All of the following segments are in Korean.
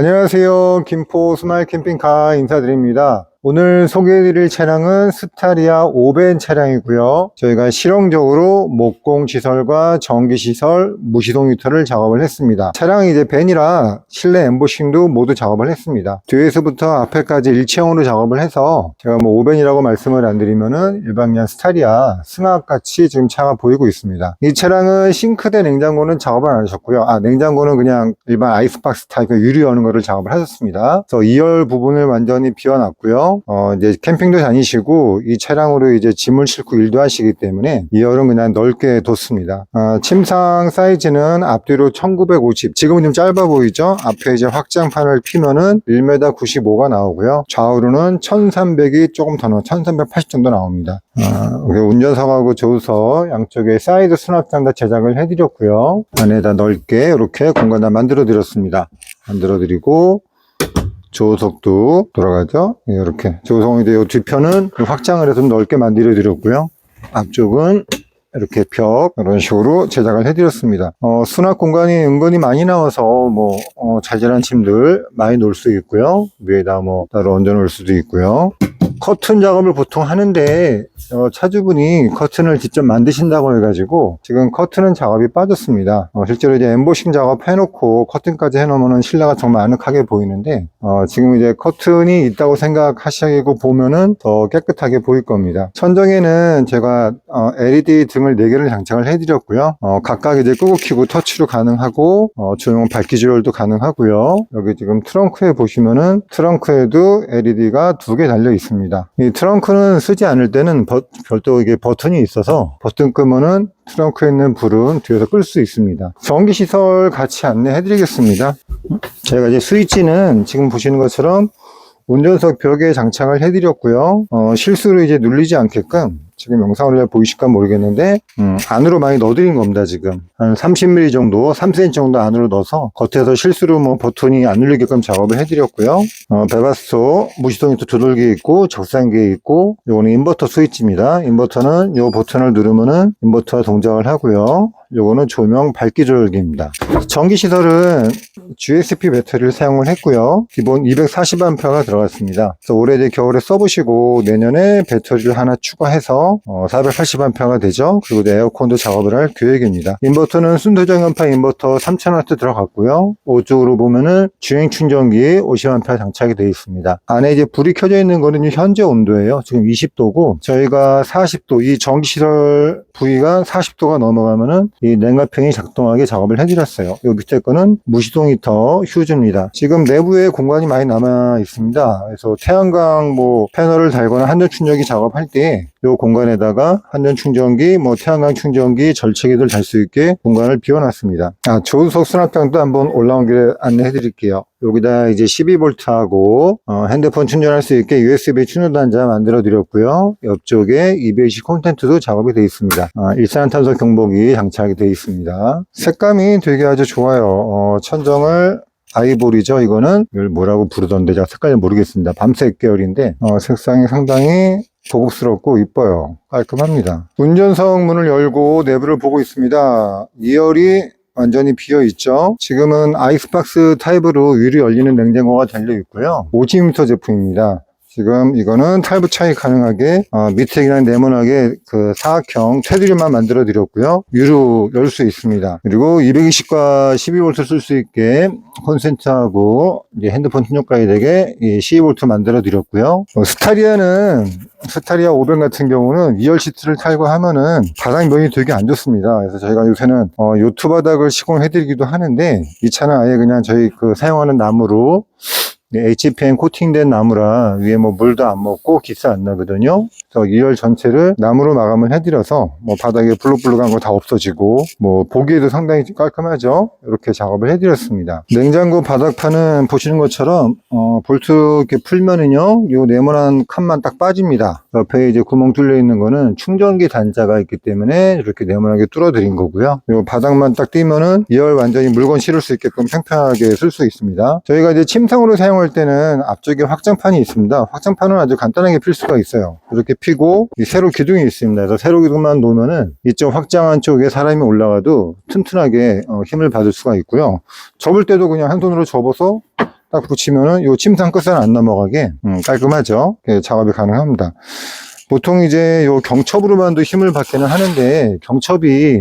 안녕하세요. 김포 스마일 캠핑카 인사드립니다. 오늘 소개해드릴 차량은 스타리아 5벤 차량이고요. 저희가 실용적으로 목공 시설과 전기 시설, 무시동 히터를 작업을 했습니다. 차량이 이제 벤이라 실내 엠보싱도 모두 작업을 했습니다. 뒤에서부터 앞에까지 일체형으로 작업을 해서 제가 뭐 5벤이라고 말씀을 안 드리면은 일반 그냥 스타리아 승합같이 지금 차가 보이고 있습니다. 이 차량은 싱크대 냉장고는 작업을 안 하셨고요. 아 냉장고는 그냥 일반 아이스박스 타입 유리 여는 거를 작업을 하셨습니다. 그래서 2열 부분을 완전히 비워놨고요. 어, 이제 캠핑도 다니시고 이 차량으로 이제 짐을 싣고 일도 하시기 때문에 2열은 그냥 넓게 뒀습니다. 어, 침상 사이즈는 앞뒤로 1950. 지금은 좀 짧아 보이죠? 앞에 이제 확장판을 피면은 1m 95가 나오고요. 좌우로는 1300이 조금 더 나와, 1380 정도 나옵니다. 어, 운전석하고 조수석 양쪽에 사이드 수납장 다 제작을 해드렸고요. 안에다 넓게 이렇게 공간을 만들어 드렸습니다. 만들어 드리고 조석도 돌아가죠. 이렇게 조성이 이 뒤편은 확장을 해서 좀 넓게 만들어 드렸고요. 앞쪽은 이렇게 벽 이런 식으로 제작을 해드렸습니다. 어, 수납 공간이 은근히 많이 나와서 뭐 어, 잘잘한 짐들 많이 놓을 수 있고요. 위에다 뭐 따로 얹어 놓을 수도 있고요. 커튼 작업을 보통 하는데 어, 차주분이 커튼을 직접 만드신다고 해가지고 지금 커튼은 작업이 빠졌습니다. 어, 실제로 이제 엠보싱 작업 해놓고 커튼까지 해놓으면 실내가 정말 아늑하게 보이는데 어, 지금 이제 커튼이 있다고 생각하시고 보면은 더 깨끗하게 보일 겁니다. 천정에는 제가 어, LED 등을 4개를 장착을 해드렸고요. 어, 각각 이제 끄고 키고 터치로 가능하고 어, 조용 밝기 조절도 가능하고요. 여기 지금 트렁크에 보시면은 트렁크에도 LED가 두 개 달려 있습니다. 이 트렁크는 쓰지 않을 때는 버- 별도 이게 버튼이 있어서 버튼 끄면은 트렁크에 있는 불은 뒤에서 끌 수 있습니다. 전기 시설 같이 안내해 드리겠습니다. 제가 이제 스위치는 지금 보시는 것처럼 운전석 벽에 장착을 해드렸고요. 어, 실수로 이제 눌리지 않게끔 지금 영상을 보이실까 모르겠는데 음, 안으로 많이 넣어드린 겁니다 지금. 한 30mm 정도 3cm 정도 안으로 넣어서 겉에서 실수로 뭐 버튼이 안 눌리게끔 작업을 해드렸고요. 어, 배바스토 무시동이 또 두들기 있고 적산기에 있고 요거는 인버터 스위치입니다. 인버터는 요 버튼을 누르면은 인버터가 동작을 하고요 요거는 조명 밝기 조절기입니다 전기 시설은 GSP 배터리를 사용을 했고요. 기본 240A가 들어갔습니다. 그래서 올해 이제 겨울에 써보시고 내년에 배터리를 하나 추가해서 480A가 되죠. 그리고 에어컨도 작업을 할 계획입니다. 인버터는 순도정 연파 인버터 3000W 들어갔고요. 오쪽으로 보면은 주행 충전기 50A 장착이 되어 있습니다. 안에 이제 불이 켜져 있는 거는 현재 온도예요. 지금 20도고 저희가 40도 이 전기 시설 부위가 40도가 넘어가면은 이 냉각팬이 작동하게 작업을 해드렸어요. 이 밑에 거는 무시동 히터 휴즈입니다. 지금 내부에 공간이 많이 남아 있습니다. 그래서 태양광 뭐 패널을 달거나 한전 충전기 작업할 때 이 공간에다가 한전 충전기, 뭐 태양광 충전기, 절체기들 달 수 있게 공간을 비워놨습니다. 아, 조수석 수납장도 한번 올라온 길에 안내해 드릴게요. 여기다 이제 12V하고 어, 핸드폰 충전할 수 있게 USB 충전 단자 만들어 드렸고요. 옆쪽에 EBC 콘텐츠도 작업이 되어 있습니다. 아, 일산탄소 경보기 장착이 되어 있습니다. 색감이 되게 아주 좋아요. 어, 천정을 아이보리죠. 이거는 이걸 뭐라고 부르던데 제가 색깔을 모르겠습니다. 밤색 계열인데 어, 색상이 상당히 고급스럽고 이뻐요. 깔끔합니다. 운전석 문을 열고 내부를 보고 있습니다. 2열이 완전히 비어 있죠. 지금은 아이스박스 타입으로 유리 열리는 냉장고가 달려 있고요. 50m 제품입니다. 지금 이거는 탈부 차이 가능하게 어, 밑에 그냥 네모나게 그 사각형 테두리만 만들어 드렸고요. 위로 열 수 있습니다. 그리고 220과 12V 쓸 수 있게 콘센트하고 이제 핸드폰 충전까지 되게 12V 만들어 드렸고요. 어, 스타리아는 스타리아 500 같은 경우는 2열 시트를 탈거 하면은 바닥면이 되게 안 좋습니다. 그래서 저희가 요새는 어, 요트 바닥을 시공해 드리기도 하는데 이 차는 아예 그냥 저희 그 사용하는 나무로 네, HPN 코팅된 나무라 위에 뭐 물도 안 먹고 기스 안 나거든요. 그래서 2열 전체를 나무로 마감을 해드려서 뭐 바닥에 블록블록한 거 다 없어지고 뭐 보기에도 상당히 깔끔하죠. 이렇게 작업을 해드렸습니다. 냉장고 바닥판은 보시는 것처럼 어, 볼트 이렇게 풀면은요, 요 네모난 칸만 딱 빠집니다. 옆에 이제 구멍 뚫려 있는 거는 충전기 단자가 있기 때문에 이렇게 네모나게 뚫어드린 거고요. 요 바닥만 딱 띄면은 2열 완전히 물건 실을 수 있게끔 평평하게 쓸 수 있습니다. 저희가 이제 침상으로 사용할 때는 앞쪽에 확장판이 있습니다. 확장판은 아주 간단하게 필 수가 있어요. 이렇게 피고 이 세로 기둥이 있습니다. 그래서 세로 기둥만 놓으면은 이쪽 확장한 쪽에 사람이 올라가도 튼튼하게 어, 힘을 받을 수가 있고요. 접을 때도 그냥 한 손으로 접어서 딱 붙이면은 요 침상 끝은 안 넘어가게 음, 깔끔하죠. 예, 작업이 가능합니다. 보통 이제 요 경첩으로만도 힘을 받기는 하는데 경첩이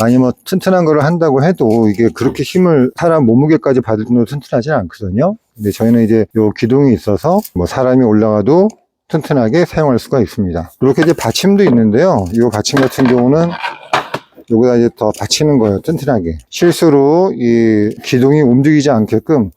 많이 뭐 튼튼한 거를 한다고 해도 이게 그렇게 힘을 사람 몸무게까지 받을 정도로 튼튼하지는 않거든요. 근데 저희는 이제 요 기둥이 있어서 뭐 사람이 올라가도 튼튼하게 사용할 수가 있습니다. 이렇게 이제 받침도 있는데요. 이 받침 같은 경우는 여기다 이제 더 받치는 거예요. 튼튼하게. 실수로 이 기둥이 움직이지 않게끔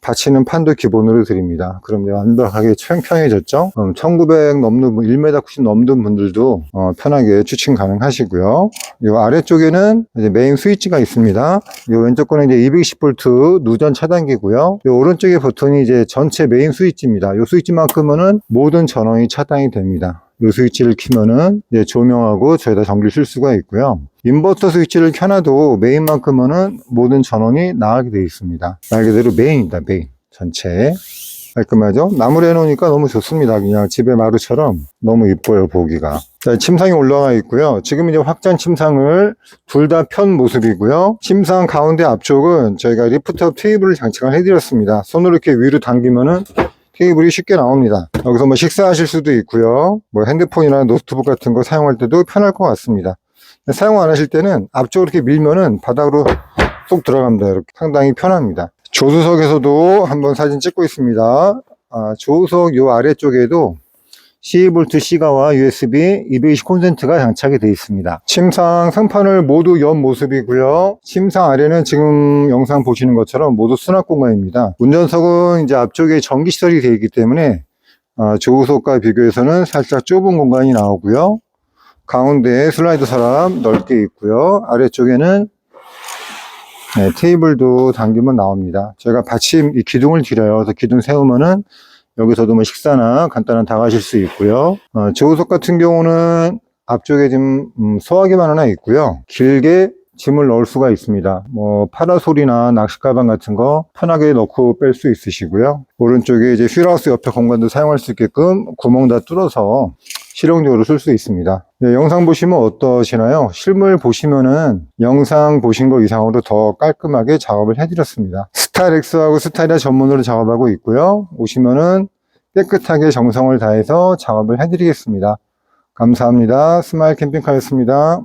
받치는 판도 기본으로 드립니다. 그럼 완벽하게 평평해졌죠? 1900 넘는, 분, 1m 90 넘는 분들도 어, 편하게 추측 가능하시고요. 이 아래쪽에는 메인 스위치가 있습니다. 이 왼쪽 거는 이제 220V 누전 차단기고요. 이 오른쪽에 버튼이 이제 전체 메인 스위치입니다. 이 스위치만큼은 모든 전원이 차단이 됩니다. 이 스위치를 키면은 이제 조명하고 저희다 전기를 쓸 수가 있고요. 인버터 스위치를 켜놔도 메인만큼은 모든 전원이 나가게 되어 있습니다. 말 그대로 메인이다, 메인. 전체. 깔끔하죠? 나무로 해놓으니까 너무 좋습니다. 그냥 집의 마루처럼 너무 이뻐요, 보기가. 자, 침상이 올라가 있고요. 지금 이제 확장 침상을 둘 다 편 모습이고요. 침상 가운데 앞쪽은 저희가 리프트업 테이블을 장착을 해드렸습니다. 손으로 이렇게 위로 당기면은 테이블이 쉽게 나옵니다. 여기서 뭐 식사하실 수도 있고요. 뭐 핸드폰이나 노트북 같은 거 사용할 때도 편할 것 같습니다. 사용 안 하실 때는 앞쪽으로 이렇게 밀면은 바닥으로 쏙 들어갑니다. 이렇게 상당히 편합니다. 조수석에서도 한번 사진 찍고 있습니다. 아, 조수석 요 아래쪽에도 12V C가와 USB 220 콘센트가 장착이 되어 있습니다. 침상 상판을 모두 연 모습이고요. 침상 아래는 지금 영상 보시는 것처럼 모두 수납 공간입니다. 운전석은 이제 앞쪽에 전기 시설이 되어 있기 때문에 아, 조수석과 비교해서는 살짝 좁은 공간이 나오고요. 가운데에 슬라이드 서랍 넓게 있고요. 아래쪽에는 네, 테이블도 당기면 나옵니다. 제가 받침 이 기둥을 드려요. 그래서 기둥 세우면은 여기서도 뭐 식사나 간단한 다 가실 수 있고요. 어, 조우석 같은 경우는 앞쪽에 지금 음, 소화기만 하나 있고요. 길게 짐을 넣을 수가 있습니다. 뭐 파라솔이나 낚시 가방 같은 거 편하게 넣고 뺄 수 있으시고요. 오른쪽에 이제 휠하우스 옆에 공간도 사용할 수 있게끔 구멍 다 뚫어서 실용적으로 쓸 수 있습니다. 네, 영상 보시면 어떠시나요? 실물 보시면은 영상 보신 거 이상으로 더 깔끔하게 작업을 해드렸습니다. 스타렉스하고 스타리아 전문으로 작업하고 있고요. 오시면은 깨끗하게 정성을 다해서 작업을 해드리겠습니다. 감사합니다. 스마일 캠핑카였습니다.